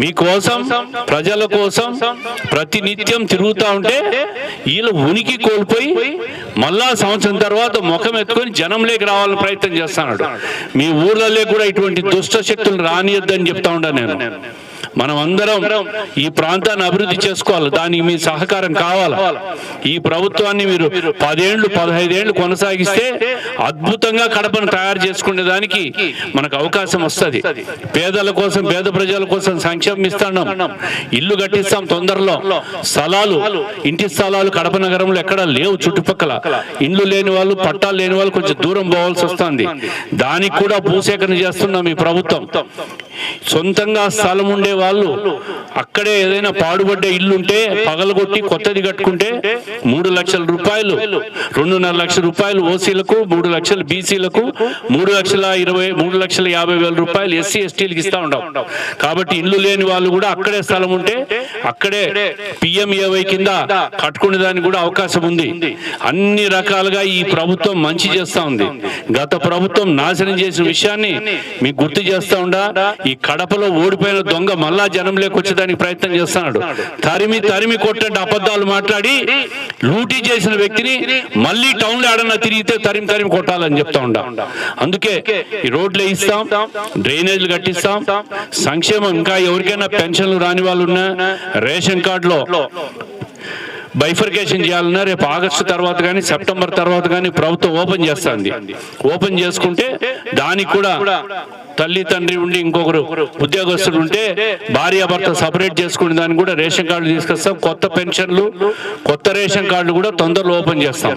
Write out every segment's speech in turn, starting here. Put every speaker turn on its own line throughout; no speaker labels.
మీకోసం ప్రజల కోసం ప్రతి నిత్యం తిరుగుతా ఉంటే వీళ్ళు ఉనికి కోల్పోయి మళ్ళా సంవత్సరం తర్వాత ముఖం ఎత్తుకొని జనంలోకి రావాలని ప్రయత్నం చేస్తున్నాడు. మీ ఊర్లలో కూడా ఇటువంటి దుష్ట శక్తులు రానియద్దని చెప్తా ఉండా నేను. మనం అందరం ఈ ప్రాంతాన్ని అభివృద్ధి చేసుకోవాలి. దానికి మీ సహకారం కావాలి? ఈ ప్రభుత్వాన్ని మీరు పదేళ్ళు పదహైదేళ్ళు కొనసాగిస్తే అద్భుతంగా కడపను తయారు చేసుకునే దానికి మనకు అవకాశం వస్తుంది. పేదల కోసం పేద ప్రజల కోసం సంక్షేమం ఇస్తాం ఇల్లు కట్టిస్తాం తొందరలో. స్థలాలు ఇంటి స్థలాలు కడప నగరంలో ఎక్కడ లేవు చుట్టుపక్కల. ఇండ్లు లేని వాళ్ళు పట్టాలు లేని వాళ్ళు కొంచెం దూరం పోవాల్సి వస్తుంది. దానికి కూడా భూసేకరణ చేస్తున్నాం ఈ ప్రభుత్వం. సొంతంగా స్థలం ఉండే వాళ్ళు అక్కడే ఏదైనా పాడుబడ్డ ఇల్లు ఉంటే పగలగొట్టి కొత్తది కట్టుకుంటే మూడు లక్షల రూపాయలు రెండున్నర లక్షల రూపాయలు ఓసీలకు మూడు లక్షలు బీసీలకు మూడు లక్షల ఇరవై మూడు లక్షల యాభై వేల రూపాయలు ఎస్సీ ఎస్టీలకు ఇస్తా ఉంటాం కాబట్టి ఇల్లు లేని వాళ్ళు కూడా అక్కడే స్థలం ఉంటే అక్కడే పిఎంఏవై కింద కట్టుకునే దానికి కూడా అవకాశం ఉంది. అన్ని రకాలుగా ఈ ప్రభుత్వం మంచి చేస్తా ఉంది. గత ప్రభుత్వం నాశనం చేసిన విషయాన్ని మీకు గుర్తు చేస్తా ఉండా ఈ కడపలో ఓడిపోయిన దొంగ మళ్ళా జనం లేకొచ్చేదానికి ప్రయత్నం చేస్తున్నాడు. తరిమి తరిమి కొట్టండి అబద్ధాలు మాట్లాడి లూటీ చేసిన వ్యక్తిని మళ్ళీ టౌన్లో ఆడన్నా తిరిగితే తరిమి తరిమి కొట్టాలని చెప్తా ఉండా. అందుకే ఈ రోడ్లు వేయిస్తాం డ్రైనేజ్లు కట్టిస్తాం. సంక్షేమం ఇంకా ఎవరికైనా పెన్షన్లు రాని వాళ్ళు ఉన్నా రేషన్ కార్డులో బైఫర్కేషన్ చేయాలన్నా రేపు ఆగస్టు తర్వాత కానీ సెప్టెంబర్ తర్వాత కానీ ప్రభుత్వం ఓపెన్ చేస్తుంది. ఓపెన్ చేసుకుంటే దానికి కూడా తల్లి తండ్రి ఉండి ఇంకొకరు ఉద్యోగస్తుడు ఉంటే భార్య భర్త సపరేట్ చేసుకునే దానికి కూడా రేషన్ కార్డు తీసుకొస్తాం. కొత్త పెన్షన్లు కొత్త రేషన్ కార్డులు కూడా తొందరలో ఓపెన్ చేస్తాం.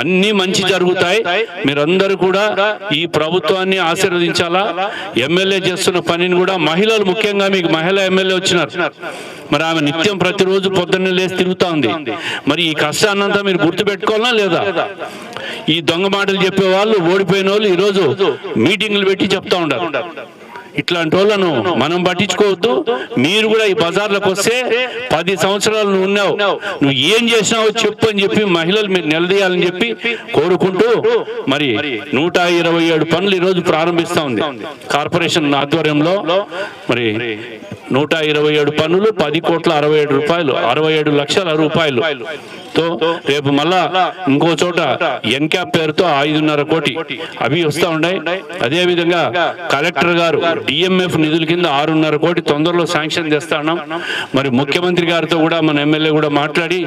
అన్ని మంచి జరుగుతాయి. మీరందరూ కూడా ఈ ప్రభుత్వాన్ని ఆశీర్వదించాలా? ఎమ్మెల్యే చేస్తున్న పనిని కూడా మహిళలు ముఖ్యంగా మీకు మహిళా ఎమ్మెల్యే వచ్చినారు. మరి ఆమె నిత్యం ప్రతిరోజు పొద్దున్నే లేచి తిరుగుతా ఉంది. మరి ఈ కష్టాన్నంతా మీరు గుర్తు పెట్టుకోవాలా లేదా? ఈ దొంగ మాటలు చెప్పే వాళ్ళు ఓడిపోయిన వాళ్ళు ఈరోజు మీటింగ్లు పెట్టి చెప్తా ఉండారు ఇట్లాంటి వాళ్ళను మనం పట్టించుకోవద్దు. మీరు కూడా ఈ బజార్లకు వస్తే పది సంవత్సరాలు నువ్వు ఉన్నావు. నువ్వు ఏం చేసినావో చెప్పు అని చెప్పి మహిళలు మీరు నిలదీయాలని చెప్పి కోరుకుంటూ మరి నూట ఇరవై ఏడు పనులు ఈరోజు ప్రారంభిస్తా ఉంది. కార్పొరేషన్ ఆధ్వర్యంలో మరి నూట ఇరవై ఏడు పన్నులు పది కోట్ల అరవై ఏడు రూపాయలు అరవై ఏడు లక్షల రూపాయలు. తో రేపు మళ్ళా ఇంకో చోట ఎన్క్యాప్ పేరుతో ఐదున్నర కోటి అవి వస్తా ఉన్నాయి. అదే విధంగా కలెక్టర్ గారు డిఎంఎఫ్ నిధుల కింద ఆరున్నర కోటి తొందరలో శాంక్షన్ చేస్తా ఉన్నాం. మరి ముఖ్యమంత్రి గారితో కూడా మన ఎమ్మెల్యే కూడా మాట్లాడి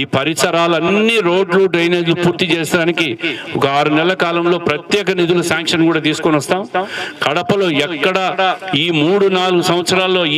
ఈ పరిసరాలన్నీ రోడ్లు డ్రైనేజీలు పూర్తి చేసడానికి ఒక ఆరు నెలల కాలంలో ప్రత్యేక నిధులు శాంక్షన్ కూడా తీసుకొని వస్తాం. కడపలో ఎక్కడ ఈ మూడు నాలుగు సంవత్సరాల్లో ఈ